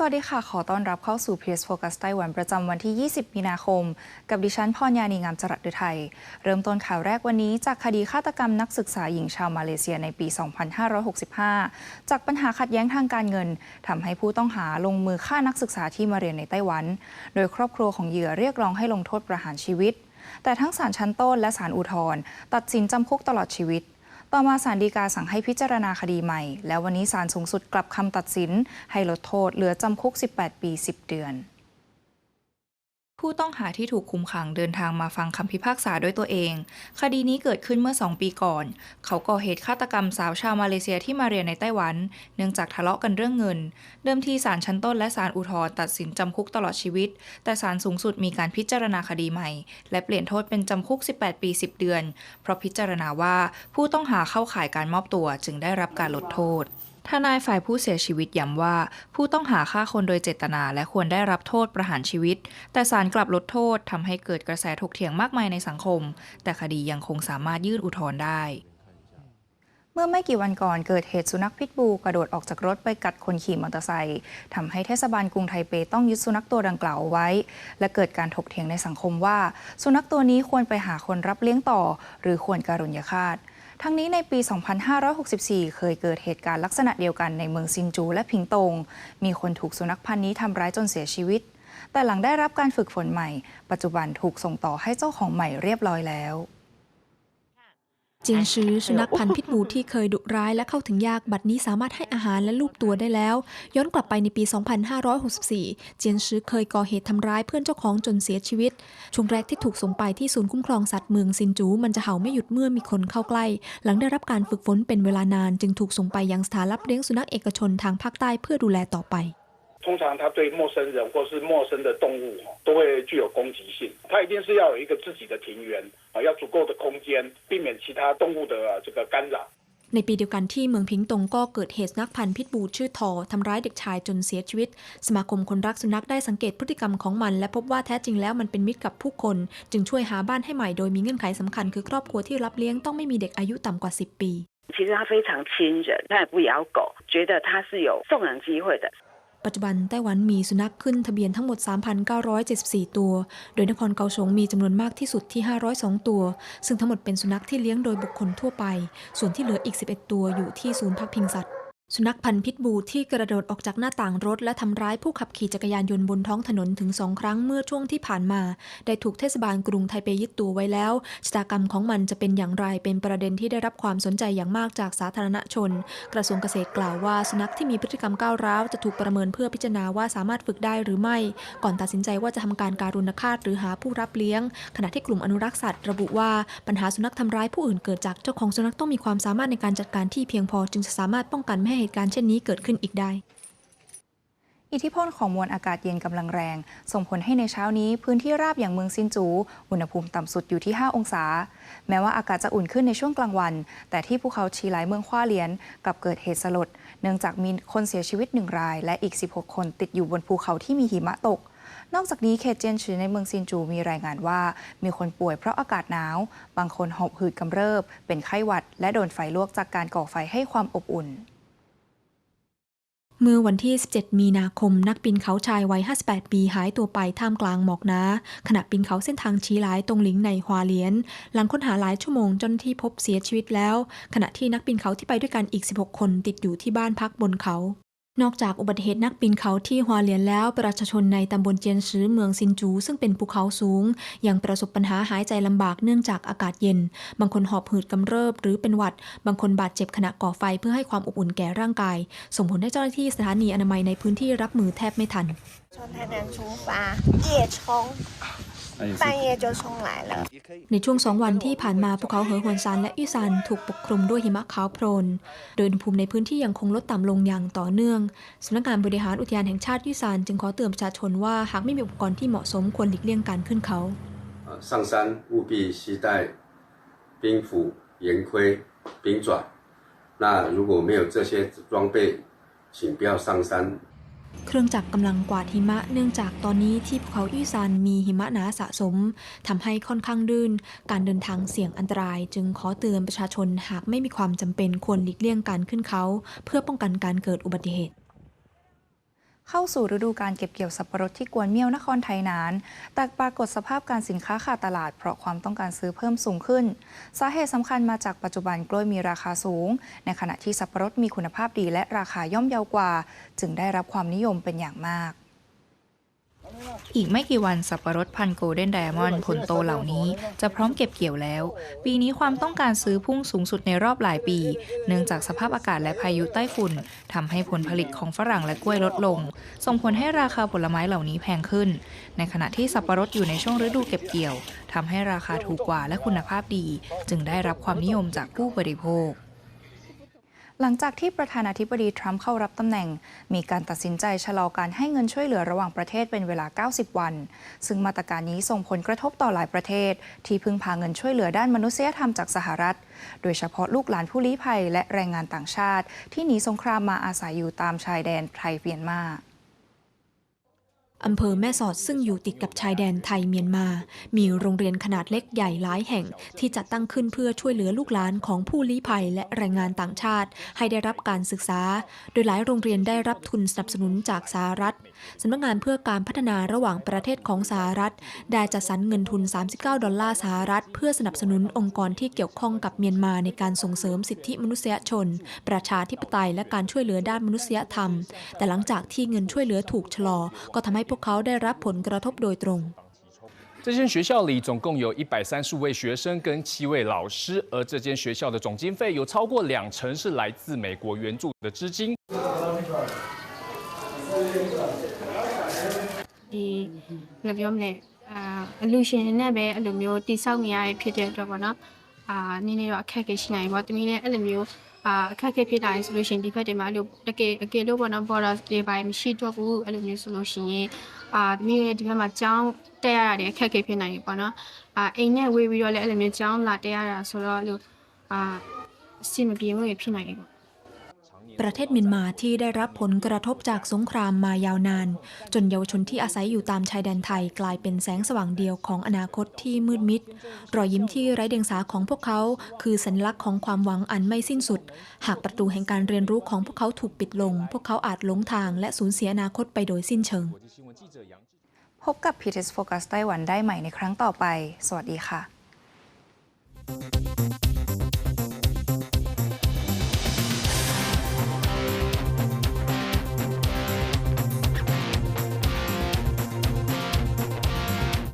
สวัสดีค่ะ ขอต้อนรับเข้าสู่ PS Focus ไต้หวันประจำวันที่ 20 มีนาคม กับดิฉันพรยานีงามจรัสฤทัยเริ่มต้นข่าวแรกวันนี้จากคดีฆาตกรรมนักศึกษาหญิงชาวมาเลเซียในปี 2565 จากปัญหาขัดแย้งทางการเงินทำให้ผู้ต้องหาลงมือฆ่านักศึกษาที่มาเรียนในไต้หวัน โดยครอบครัวของเหยื่อเรียกร้องให้ลงโทษประหารชีวิต แต่ทั้งศาลชั้นต้นและศาลอุทธรณ์ตัดสินจำคุกตลอดชีวิต ต่อมาศาลฎีกาสั่งให้พิจารณาคดีใหม่ แล้ววันนี้ศาลสูงสุดกลับคำตัดสิน ให้ลดโทษเหลือจำคุก 18 ปี 10 เดือน ผู้ต้องหาที่ถูกคุมขังเดินทางมาฟังคำพิพากษาด้วยตัวเอง คดีนี้เกิดขึ้นเมื่อ 2 ปีก่อน เขาก่อเหตุฆาตกรรมสาวชาวมาเลเซียที่มาเรียนในไต้หวัน เนื่องจากทะเลาะกันเรื่องเงิน เดิมทีศาลชั้นต้นและศาลอุทธรณ์ตัดสินจำคุกตลอดชีวิต แต่ศาลสูงสุดมีการพิจารณาคดีใหม่ และเปลี่ยนโทษเป็นจำคุก 18 ปี 10 เดือน เพราะพิจารณาว่าผู้ต้องหาเข้าข่ายการมอบตัวจึงได้รับการลดโทษ ทนายฝ่ายผู้เสียชีวิตย้ำว่า ผู้ต้องหาฆ่าคนโดยเจตนาและควรได้รับโทษประหารชีวิต แต่ศาลกลับลดโทษทำให้เกิดกระแสถกเถียงมากมายในสังคม แต่คดียังคงสามารถยื่นอุทธรณ์ได้เมื่อไม่กี่วันก่อนเกิดเหตุสุนัขพิษบูกระโดดออกจากรถไปกัดคนขี่มอเตอร์ไซค์ทำให้เทศบาลกรุงไทเปต้องยึดสุนัขตัวดังกล่าวไว้ และเกิดการถกเถียงในสังคมว่า สุนัขตัวนี้ควรไปหาคนรับเลี้ยงต่อ หรือควรการุญยฆาต ทั้งนี้ในปี 2564 เคยเกิดเหตุการณ์ลักษณะเดียวกันในเมืองซินจูและพิงตง มีคนถูกสุนัขพันธุ์นี้ทำร้ายจนเสียชีวิต แต่หลังได้รับการฝึกฝนใหม่ ปัจจุบันถูกส่งต่อให้เจ้าของใหม่เรียบร้อยแล้ว จินชือสุนัขพันธุ์พิษบูที่เคยดุร้ายและเข้าถึงยากบัดนี้สามารถให้อาหารและลูบตัวได้แล้ว ย้อนกลับไปในปี 2564 เจียนชือเคยก่อเหตุทำร้ายเพื่อนเจ้าของจนเสียชีวิต ช่วงแรกที่ถูกส่งไปที่ศูนย์คุ้มครองสัตว์เมืองซินจู มันจะเห่าไม่หยุดเมื่อมีคนเข้าใกล้ หลังได้รับการฝึกฝนเป็นเวลานาน จึงถูกส่งไปยังสถานรับเลี้ยงสุนัขเอกชนทางภาคใต้เพื่อดูแลต่อไป 通常它对陌生人或是陌生的动物都会具有攻击性，它一定是要有一个自己的庭园啊，要足够的空间，避免其他动物的这个干扰。 ในปีเดียวกันที่เมืองพิงตงก็เกิดเหตุสุนัขพันธุ์พิษบูชื่อทอทำร้ายเด็กชายจนเสียชีวิต สมาคมคนรักสุนัขได้สังเกตพฤติกรรมของมัน และพบว่าแท้จริงแล้วมันเป็นมิตรกับผู้คน จึงช่วยหาบ้านให้ใหม่โดยมีเงื่อนไขสำคัญคือครอบครัวที่รับเลี้ยงต้องไม่มีเด็กอายุต่ำกว่า 10 ปี 其实它非常亲人，它也不咬狗，觉得它是有送养机会的。 ปัจจุบันไต้หวันมีสุนัขขึ้นทะเบียนทั้งหมด 3,974 ตัว โดยนครเกาสงมีจำนวนมากที่สุดที่ 502 ตัว ซึ่งทั้งหมดเป็นสุนัขที่เลี้ยงโดยบุคคลทั่วไป ส่วนที่เหลืออีก 11 ตัวอยู่ที่ศูนย์พักพิงสัตว์ สุนัขพันธุ์พิษบูที่กระโดดออกจากหน้าต่างรถ และทำร้ายผู้ขับขี่จักรยานยนต์บนท้องถนนถึงสองครั้งเมื่อช่วงที่ผ่านมา ได้ถูกเทศบาลกรุงไทเปยึดตัวไว้แล้วชะตากรรมของมันจะเป็นอย่างไรเป็นประเด็นที่ได้รับความสนใจอย่างมากจากสาธารณชน กระทรวงเกษตรกล่าวว่า สุนัขที่มีพฤติกรรมก้าวร้าวจะถูกประเมินเพื่อพิจารณาว่าสามารถฝึกได้หรือไม่ ก่อนตัดสินใจว่าจะทำการการุณฆาตหรือหาผู้รับเลี้ยง ขณะที่กลุ่มอนุรักษ์สัตว์ระบุว่าปัญหาสุนัขทำร้ายผู้อื่นเกิดจากเจ้าของสุนัขต้องมีความสามารถในการจัดการที่เพียงพอจึงจะสามารถป้องกันไม่ให้เหตุการณ์เช่นนี้เกิดขึ้นอีกได้ อิทธิพลของมวลอากาศเย็นกำลังแรง ส่งผลให้ในเช้านี้พื้นที่ราบอย่างเมืองซินจู อุณหภูมิต่ำสุดอยู่ที่ 5 องศา แม้ว่าอากาศจะอุ่นขึ้นในช่วงกลางวัน แต่ที่ภูเขาชีหลายเมืองคว้าเหลียนกลับเกิดเหตุสลด เนื่องจากมีคนเสียชีวิตหนึ่งราย และอีก 16 คนติดอยู่บนภูเขาที่มีหิมะตกนอกจากนี้เขตเจียนชือในเมืองซินจูมีรายงานว่า มีคนป่วยเพราะอากาศหนาว บางคนหอบหืดกำเริบ เป็นไข้หวัด และโดนไฟลวกจากการก่อไฟให้ความอบอุ่น เมื่อวันที่ 17 มีนาคม นักปีนเขาชายวัย 58 ปีหายตัวไปท่ามกลางหมอกนาขณะปีนเขาเส้นทางชี้หลายตรงหลิงในฮวาเลียน หลังค้นหาหลายชั่วโมงจนที่พบเสียชีวิตแล้ว ขณะที่นักปีนเขาที่ไปด้วยกันอีก 16 คนติดอยู่ที่บ้านพักบนเขา นอกจากอุบัติเหตุนักปีนเขาที่หัวเหลียนแล้ว ประชาชนในตำบลเจียนซื้อเมืองซินจู ซึ่งเป็นภูเขาสูง ยังประสบปัญหาหายใจลำบากเนื่องจากอากาศเย็น บางคนหอบหืดกำเริบหรือเป็นหวัด บางคนบาดเจ็บขณะก่อไฟเพื่อให้ความอบอุ่นแก่ร่างกาย ส่งผลให้เจ้าหน้าที่สถานีอนามัยในพื้นที่รับมือแทบไม่ทัน 半夜就冲来了。 ในช่วงสองวันที่ผ่านมาภูเขาเหอหวนซานและอี้ซานถูกปกคลุมด้วยหิมะขาวโพลน โดยอุณหภูมิในพื้นที่ยังคงลดต่ำลงอย่างต่อเนื่องสำนักงานบริหารอุทยานแห่งชาติยี่ซานจึงขอเตือนประชาชนว่าหากไม่มีอุปกรณ์ที่เหมาะสมควรหลีกเลี่ยงการขึ้นเขา 呃，上山务必携带冰斧、岩盔、冰爪。那如果没有这些装备，请不要上山。 เครื่องจักรกำลังกวาดหิมะเนื่องจากตอนนี้ที่ภูเขาอี้ซานมีหิมะหนาสะสมทำให้ค่อนข้างดื้น การเดินทางเสี่ยงอันตราย จึงขอเตือนประชาชนหากไม่มีความจำเป็นควรหลีกเลี่ยงการขึ้นเขา เพื่อป้องกันการเกิดอุบัติเหตุ เข้าสู่ฤดูการเก็บเกี่ยวสับปะรดที่กวนเมี่ยวนครไทยนาน แต่ปรากฏสภาพการสินค้าขาดตลาดเพราะความต้องการซื้อเพิ่มสูงขึ้น สาเหตุสำคัญมาจากปัจจุบันกล้วยมีราคาสูง ในขณะที่สับปะรดมีคุณภาพดีและราคาย่อมเยาวกว่า จึงได้รับความนิยมเป็นอย่างมาก อีกไม่กี่วันสับปะรดพันธุ์โกลเด้นไดมอนด์ผลโตเหล่านี้จะพร้อมเก็บเกี่ยวแล้ว ปีนี้ความต้องการซื้อพุ่งสูงสุดในรอบหลายปี เนื่องจากสภาพอากาศและพายุใต้ฝุ่นทำให้ผลผลิตของฝรั่งและกล้วยลดลง ส่งผลให้ราคาผลไม้เหล่านี้แพงขึ้น ในขณะที่สับปะรดอยู่ในช่วงฤดูเก็บเกี่ยวทำให้ราคาถูกกว่าและคุณภาพดี จึงได้รับความนิยมจากผู้บริโภค หลังจากที่ประธานาธิบดีทรัมป์เข้ารับตำแหน่ง มีการตัดสินใจชะลอการให้เงินช่วยเหลือระหว่างประเทศเป็นเวลา 90 วัน ซึ่งมาตรการนี้ส่งผลกระทบต่อหลายประเทศ ที่พึ่งพาเงินช่วยเหลือด้านมนุษยธรรมจากสหรัฐ โดยเฉพาะลูกหลานผู้ลี้ภัยและแรงงานต่างชาติ ที่หนีสงครามมาอาศัยอยู่ตามชายแดนไทยเวียนมา อำเภอแม่สอดซึ่งอยู่ติดกับชายแดนไทยเมียนมา มีโรงเรียนขนาดเล็กใหญ่หลายแห่ง ที่จัดตั้งขึ้นเพื่อช่วยเหลือลูกหลานของผู้ลี้ภัยและแรงงานต่างชาติ ให้ได้รับการศึกษา โดยหลายโรงเรียนได้รับทุนสนับสนุนจากสหรัฐสำนักงานเพื่อการพัฒนาระหว่างประเทศของสหรัฐ ได้จัดสรรเงินทุน 39 ดอลลาร์สหรัฐ เพื่อสนับสนุนองค์กรที่เกี่ยวข้องกับเมียนมาในการส่งเสริมสิทธิมนุษยชน ประชาธิปไตยและการช่วยเหลือด้านมนุษยธรรม แต่หลังจากที่เงินช่วยเหลือถูกชะลอก็ทำให้พวกเขาได้รับผลกระทบโดยตรง 这间学校里总共有一百三十位学生跟七位老师，而这间学校的总经费有超过两成是来自美国援助的资金。 ဒီဘယ်လိုပြောမလဲအာအလူရှင်နဲ့ပဲအဲ့လိုမျိုးတိဆောက်နေရဖြစ်တဲ့အတွက်ပေါ့နော်အာနည်းနည်းတော့အခက်အခဲရှိနိုင်ပေါ့တမီးလည်းအဲ့လိုမျိုး အာအခက်အခဲဖြစ်တာဆိုလို့ရှိရင်ဒီဘက်တွေမှာအဲ့လိုတကယ်အကယ်လို့ပေါ့နော် border တွေပိုင်းမရှိတော့ဘူးအဲ့လိုမျိုးဆိုလို့ရှိရင်အာတမီးလည်းဒီဘက်မှာကြောင်းတက်ရရတယ်အခက်အခဲဖြစ်နိုင်ပြီပေါ့နော်အာအိမ်နဲ့ဝေးပြီးတော့လည်းအဲ့လိုမျိုးကြောင်းလာတက်ရတာဆိုတော့အဲ့လိုအာအဆင်မပြေမှုတွေဖြစ်နိုင်တယ်ပေါ့ ประเทศเมียนมาที่ได้รับผลกระทบจากสงครามมายาวนาน จนเยาวชนที่อาศัยอยู่ตามชายแดนไทยกลายเป็นแสงสว่างเดียวของอนาคตที่มืดมิด รอยยิ้มที่ไร้เดียงสาของพวกเขา คือสัญลักษณ์ของความหวังอันไม่สิ้นสุด หากประตูแห่งการเรียนรู้ของพวกเขาถูกปิดลง พวกเขาอาจหลงทางและสูญเสียอนาคตไปโดยสิ้นเชิง พบกับ p t s โฟกัสไต้หวันได้ใหม่ในครั้งต่อไป สวัสดีค่ะ thank you